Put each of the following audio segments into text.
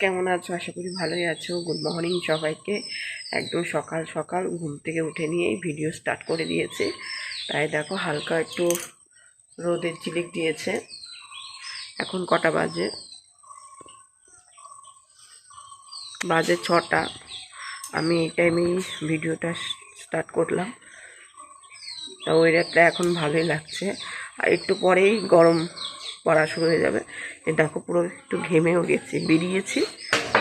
কেমন আছো? আশা করি ভালোই আছো। গুড মর্নিং সবাইকে। একদম সকাল সকাল ঘুম থেকে উঠে নিয়েই ভিডিও স্টার্ট করে দিয়েছে। তাই দেখো, হালকা একটু রোদের ঝিলিক দিয়েছে। এখন কটা বাজে? বাজে ছটা। আমি এই টাইমেই ভিডিওটা স্টার্ট করলাম। তা ওয়েদারটা এখন ভালোই লাগছে। আর একটু পরেই গরম পড়া শুরু হয়ে যাবে। দেখো পুরো একটু ঘেমেও গেছি, বেরিয়েছি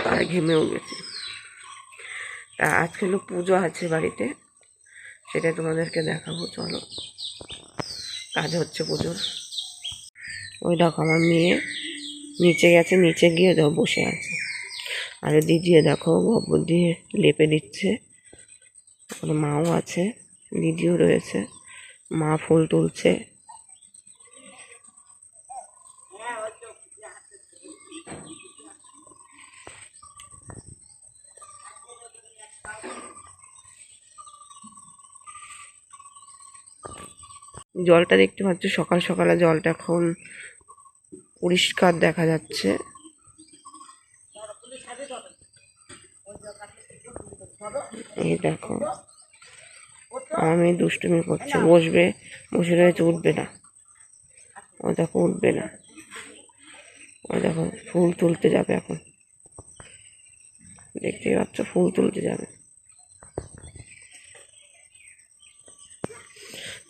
আর ঘেমেও গেছি। তা আজকে হলো পুজো আছে বাড়িতে, সেটা তোমাদেরকে দেখাবো, চলো। কাজ হচ্ছে পুজোর। ওই দেখো আমার মেয়ে নিচে গেছে, নিচে গিয়ে দেখো বসে আছে। আর দিদিও দেখো গোবর দিয়ে লেপে দিচ্ছে। ওর মাও আছে, দিদিও রয়েছে। মা ফুল তুলছে। জলটা দেখতে পাচ্ছ, সকাল সকালে জলটা এখন পরিষ্কার দেখা যাচ্ছে। এই দেখো, আমি দুষ্টুমি করছে, বসবে, বসে রয়েছে, উঠবে না। ও দেখো, উঠবে না। ও দেখো, ফুল তুলতে যাবে এখন। দেখতেই পাচ্ছ, ফুল তুলতে যাবে।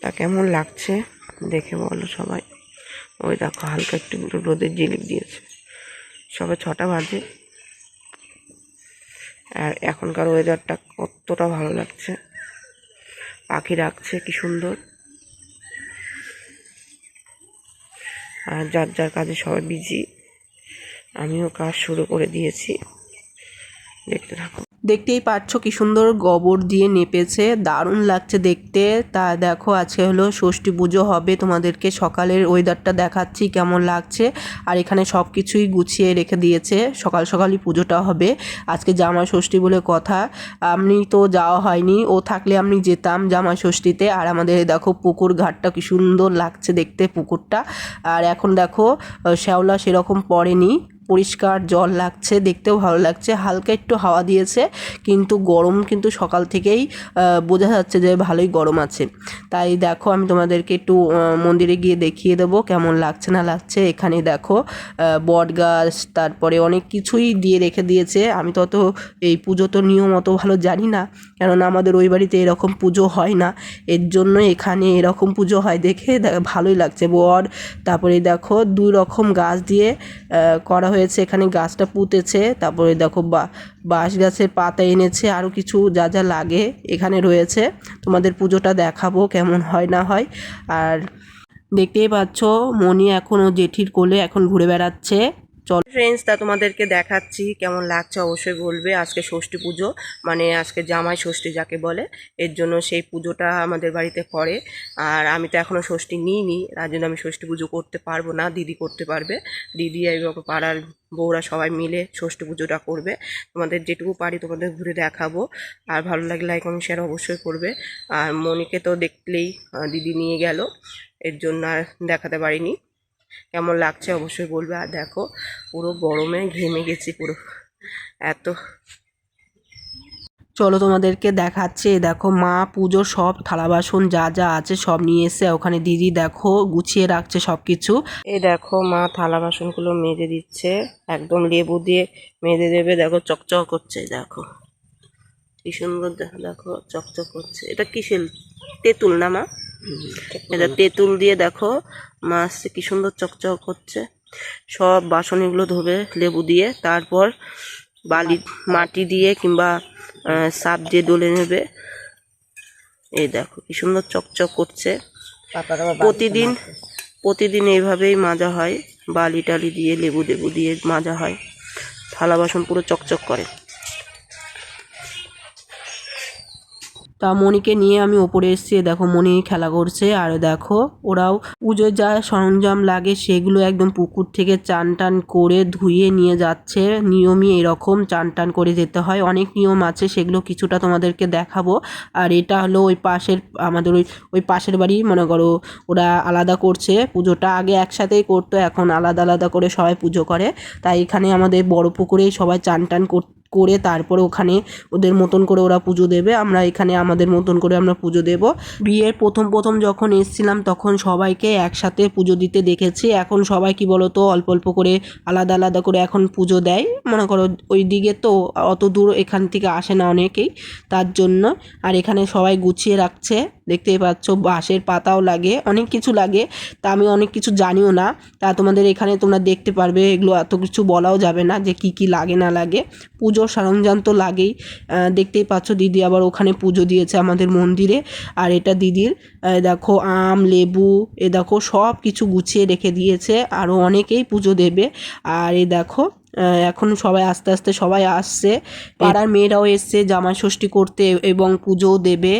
তা কেমন লাগছে দেখে বলো সবাই। ওই দেখো, হালকা একটু রোদের জিলিক দিয়েছে। সবে ছটা বাজে। আর এখনকার ওয়েদারটা কতটা ভালো লাগছে। পাখি ডাকছে, কি সুন্দর। আর যার যার কাজে সবাই বিজি আমিও কাজ শুরু করে দিয়েছি। দেখতে থাকো। দেখতেই পাচ্ছ কি সুন্দর গোবর দিয়ে নেপেছে, দারুণ লাগছে দেখতে। তা দেখো, আজকে হলো ষষ্ঠী পুজো হবে, তোমাদেরকে সকালের ওয়েদারটা দেখাচ্ছি কেমন লাগছে। আর এখানে সব কিছুই গুছিয়ে রেখে দিয়েছে, সকাল সকালই পুজোটা হবে। আজকে জামা ষষ্ঠী বলে কথা, আমি তো যাওয়া হয়নি, ও থাকলে আমি যেতাম জামা ষষ্ঠীতে। আর আমাদের দেখো পুকুর ঘাটটা কি সুন্দর লাগছে দেখতে পুকুরটা। আর এখন দেখো শ্যাওলা সেরকম পড়েনি। পরিষ্কার জল লাগছে, দেখতেও ভালো লাগছে। হালকা একটু হাওয়া দিয়েছে, কিন্তু গরম কিন্তু সকাল থেকেই বোঝা যাচ্ছে যে ভালোই গরম আছে। তাই দেখো, আমি তোমাদেরকে একটু মন্দিরে গিয়ে দেখিয়ে দেবো কেমন লাগছে না লাগছে। এখানে দেখো বট গাছ, তারপরে অনেক কিছুই দিয়ে রেখে দিয়েছে। আমি তো অত এই পুজো তো নিয়ম অত ভালো জানি না। কেননা আমাদের ওই বাড়িতে এরকম পুজো হয় না। এর জন্য এখানে এরকম পুজো হয় দেখে ভালোই লাগছে। বর, তারপরে দেখো দুই রকম গাছ দিয়ে করা হয়েছে। এখানে গাছটা পুঁতেছে, তারপরে দেখো বা, বাঁশ গাছের পাতা এনেছে আরও কিছু যা যা লাগে এখানে রয়েছে। তোমাদের পুজোটা দেখাবো কেমন হয় না হয়। আর দেখতেই পাচ্ছ মনি এখনও জেঠির কোলে এখন ঘুরে বেড়াচ্ছে। চল। ফ্রেন্ডস তা তোমাদেরকে দেখাচ্ছি, কেমন লাগছে অবশ্যই বলবে। আজকে ষষ্ঠী পুজো মানে আজকে জামাই ষষ্ঠী যাকে বলে, এর জন্য সেই পুজোটা আমাদের বাড়িতে করে আর আমি তো এখনও ষষ্ঠী নিইনি, তার জন্য আমি ষষ্ঠী পুজো করতে পারব না, দিদি করতে পারবে। দিদি এবং পাড়ার বউরা সবাই মিলে ষষ্ঠী পুজোটা করবে। তোমাদের যেটুকু পারি তোমাদের ঘুরে দেখাবো। আর ভালো লাগলে লাইক কমেন্ট শেয়ার অবশ্যই করবে। আর মনিকে তো দেখলেই দিদি নিয়ে গেল, এর জন্য আর দেখাতে পারিনি। কেমন লাগছে অবশ্যই বলবে। আর দেখো, পুরো গরমে ঘেমে গেছি পুরো। এত চলো তোমাদেরকে দেখাচ্ছে দেখো মা পুজোর সব থালা বাসন যা যা আছে সব নিয়ে এসে ওখানে দিদি দেখো গুছিয়ে রাখছে সব কিছু এই দেখো মা থালা বাসনগুলো মেজে দিচ্ছে, একদম লেবু দিয়ে মেজে দেবে, দেখো চকচক করছে, দেখো। কি সুন্দর দেখো দেখো চকচক করছে। এটা কিসের? তেঁতুল না মা? এটা তেঁতুল দিয়ে দেখো মাছ কি সুন্দর চকচক করছে। সব বাসন এগুলো ধোবে লেবু দিয়ে তারপর বালি মাটি দিয়ে কিংবা সাপ দিয়ে ডলে নেবে। এই দেখো কি সুন্দর চকচক করছে। প্রতিদিন প্রতিদিন এইভাবেই মাজা হয়। বালি টালি দিয়ে লেবু লেবু দিয়ে মাজা হয়। থালা বাসন পুরো চকচক করে। তা মণিকে নিয়ে আমি ওপরে এসেছি। দেখো, মণি খেলা করছে। আর দেখো, ওরাও পুজোর যা সরঞ্জাম লাগে সেগুলো একদম পুকুর থেকে চান টান করে ধুয়ে নিয়ে যাচ্ছে। নিয়মই এরকম, চান টান করে যেতে হয়। অনেক নিয়ম আছে, সেগুলো কিছুটা তোমাদেরকে দেখাবো। আর এটা হলো ওই পাশের, আমাদের ওই ওই পাশের বাড়ি, মনে করো, ওরা আলাদা করছে পুজোটা। আগে একসাথেই করতো, এখন আলাদা আলাদা করে সবাই পুজো করে। তাই এখানে আমাদের বড় পুকুরেই সবাই চান টান কর- করে তারপরে ওখানে ওদের মতন করে ওরা পুজো দেবে। আমরা এখানে আমাদের মতন করে আমরা পুজো দেব। বিয়ের প্রথম প্রথম যখন এসছিলাম তখন সবাইকে একসাথে পুজো দিতে দেখেছি। এখন সবাই কি বলতো, অল্প অল্প করে আলাদা আলাদা করে এখন পুজো দেয়। মনে করো ওই দিকে তো অত দূর এখান থেকে আসে না অনেকেই। তার জন্য আর এখানে সবাই গুছিয়ে রাখছে। দেখতেই পাচ্ছ বাঁশের পাতাও লাগে অনেক কিছু লাগে। তা আমি অনেক কিছু জানিও না। তা তোমাদের এখানে তোমরা দেখতে পারবে এগুলো এত কিছু বলাও যাবে না যে কি কি লাগে না লাগে। পুজোর সরঞ্জাম তো লাগেই। দেখতেই পাচ্ছ দিদি আবার ওখানে পুজো দিয়েছে আমাদের মন্দিরে। আর এটা দিদির দেখো আম লেবু এ দেখো সব কিছু গুছিয়ে রেখে দিয়েছে। আরও অনেকেই পুজো দেবে। আর এ দেখো এখন সবাই আস্তে আস্তে সবাই আসছে। পাড়ার মেয়েরাও এসছে জামাই ষষ্ঠী করতে এবং পুজোও দেবে।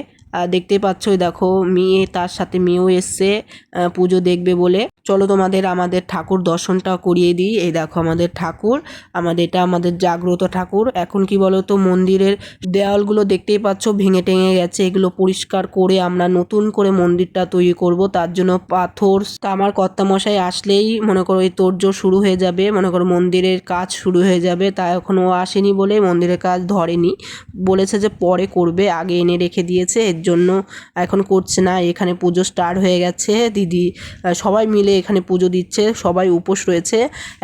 দেখতে পাচ্ছ দেখো মেয়ে তার সাথে মেয়েও এসছে পুজো দেখবে বলে। চলো তোমাদের আমাদের ঠাকুর দর্শনটা করিয়ে দিই। এই দেখো আমাদের ঠাকুর, আমাদের এটা আমাদের জাগ্রত ঠাকুর। এখন কি বলো তো মন্দিরের দেওয়ালগুলো দেখতেই পাচ্ছ, ভেঙে টেঙে গেছে। এগুলো পরিষ্কার করে আমরা নতুন করে মন্দিরটা তৈরি করব। তার জন্য পাথর, আমার কর্তামশাই আসলেই মনে করো এই তোড়জোড় শুরু হয়ে যাবে। মনে করো মন্দিরের কাজ শুরু হয়ে যাবে। তা এখনও আসেনি বলে মন্দিরের কাজ ধরেনি। বলেছে যে পরে করবে, আগে এনে রেখে দিয়েছে। এর জন্য এখন করছে না। এখানে পুজো স্টার্ট হয়ে গেছে। দিদি সবাই মিলে এখানে পুজো দিচ্ছে, সবাই উপোস রয়েছে।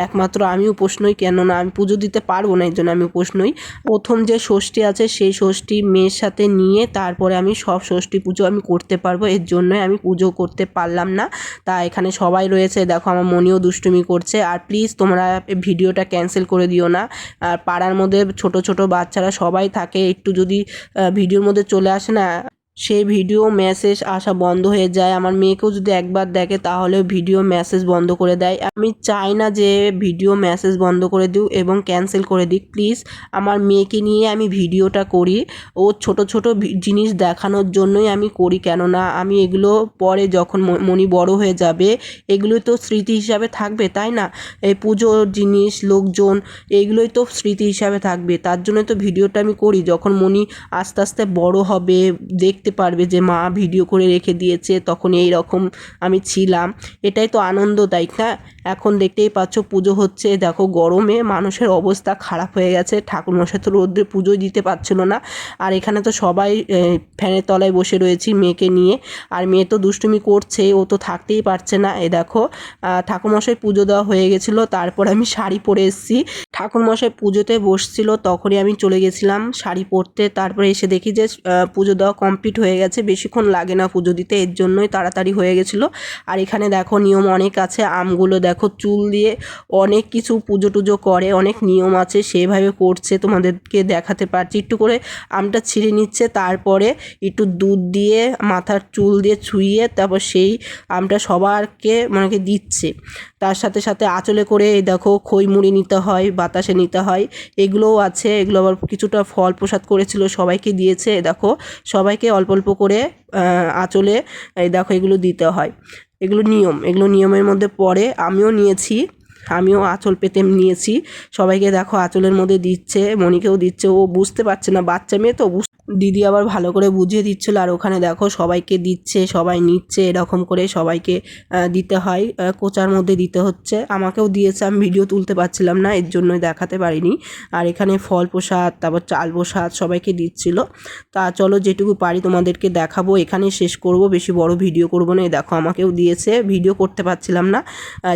একমাত্র আমি উপোস নই, কেননা আমি পুজো দিতে পারব না এই জন্য আমি উপোস নই। প্রথম যে ষষ্ঠী আছে, সেই ষষ্ঠী মেয়ের সাথে নিয়ে তারপরে আমি সব ষষ্ঠী পুজো আমি করতে পারব, এর জন্যই আমি পুজো করতে পারলাম না। তা এখানে সবাই রয়েছে, দেখো আমার মনিও দুষ্টুমি করছে। আর প্লিজ তোমরা ভিডিওটা ক্যান্সেল করে দিও না। আর পাড়ার মধ্যে ছোট ছোট বাচ্চারা সবাই থাকে, একটু যদি ভিডিওর মধ্যে চলে আসে না সেই ভিডিও মেসেজ আসা বন্ধ হয়ে যায়। আমার মেয়েকেও যদি একবার দেখে তাহলে ভিডিও মেসেজ বন্ধ করে দেয়। আমি চাই না যে ভিডিও মেসেজ বন্ধ করে দিও এবং ক্যান্সেল করে দিক। প্লিজ আমার মেয়েকে নিয়ে আমি ভিডিওটা করি। ও ছোট ছোট জিনিস দেখানোর জন্যই আমি করি। কেননা, আমি এগুলো পরে যখন মনি বড় হয়ে যাবে এগুলো তো স্মৃতি হিসাবে থাকবে, তাই না? এই পুজোর জিনিস, লোকজন, এগুলোই তো স্মৃতি হিসাবে থাকবে। তার জন্য তো ভিডিওটা আমি করি। যখন মনি আস্তে আস্তে বড় হবে, দেখতে পারবে যে মা ভিডিও করে রেখে দিয়েছে, তখন এই রকম আমি ছিলাম। এটাই তো আনন্দ, তাই না? এখন দেখতেই পাচ্ছ পুজো হচ্ছে। দেখো গরমে মানুষের অবস্থা খারাপ হয়ে গেছে। ঠাকুরমশাই তো রোদ্রে পুজো দিতে পারছিল না। আর এখানে তো সবাই ফ্যানের তলায় বসে রয়েছি মেয়েকে নিয়ে। আর মেয়ে তো দুষ্টুমি করছে, ও তো থাকতেই পারছে না। এ দেখো ঠাকুরমশাই পুজো দেওয়া হয়ে গেছিল, তারপর আমি শাড়ি পরে এসেছি। ঠাকুরমশাই পুজোতে বসছিল, তখনই আমি চলে গেছিলাম শাড়ি পরতে। তারপরে এসে দেখি যে পুজো দেওয়া কমপ্লিট হয়ে গেছে। বেশিক্ষণ লাগে না পুজো দিতে, এর জন্যই তাড়াতাড়ি হয়ে গেছিল। আর এখানে দেখো নিয়ম অনেক আছে, আমগুলো দেখো চুল দিয়ে অনেক কিছু পুজো টুজো করে, অনেক নিয়ম আছে, সেভাবে করছে, তোমাদেরকে দেখাতে পারছি। একটু করে আমটা ছিঁড়ে নিচ্ছে, তারপরে একটু দুধ দিয়ে, মাথার চুল দিয়ে ছুঁয়ে তারপর সেই আমটা সবারকে মানে দিচ্ছে। তার সাথে সাথে আঁচলে করে দেখো খই মুড়ি নিতে হয়, বাতাসে নিতে হয়, এগুলোও আছে, এগুলো আবার কিছুটা ফল প্রসাদ করেছিল, সবাইকে দিয়েছে দেখো সবাইকে অল্প অল্প অল্প করে আঁচলে, এই দেখো এগুলো দিতে হয়। এগুলো নিয়ম, এগুলো নিয়মের মধ্যে পড়ে। আমিও নিয়েছি। আমিও আঁচল পেতে নিয়েছি। সবাইকে দেখো আঁচলের মধ্যে দিচ্ছে, মনিকেও দিচ্ছে, ও বুঝতে পারছে না, বাচ্চা মেয়ে তো দিদি আবার ভালো করে বুঝিয়ে দিচ্ছিল আর ওখানে দেখো সবাইকে দিচ্ছে, সবাই নিচ্ছে, এরকম করে সবাইকে দিতে হয় কোচার মধ্যে দিতে হচ্ছে। আমাকেও দিয়েছে, আমি ভিডিও তুলতে পারছিলাম না, এর জন্যই দেখাতে পারিনি। আর এখানে ফল প্রসাদ, তারপর চাল প্রসাদ সবাইকে দিচ্ছিল। তা চলো যেটুকু পারি তোমাদেরকে দেখাবো, এখানে শেষ করব, বেশি বড় ভিডিও করব না দেখো আমাকেও দিয়েছে, ভিডিও করতে পারছিলাম না।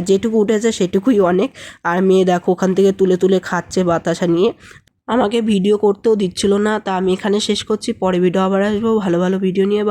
যেটুকু উঠেছে সেটুকুই অনেক। আর মেয়ে দেখো ওখান থেকে তুলে তুলে খাচ্ছে বাতাসা নিয়ে। আমাকে ভিডিও করতেও দিচ্ছিল না, তা আমি এখানে শেষ করছি। পরে ভিডিও আবার আসব। ভালো ভালো ভিডিও নিয়ে বা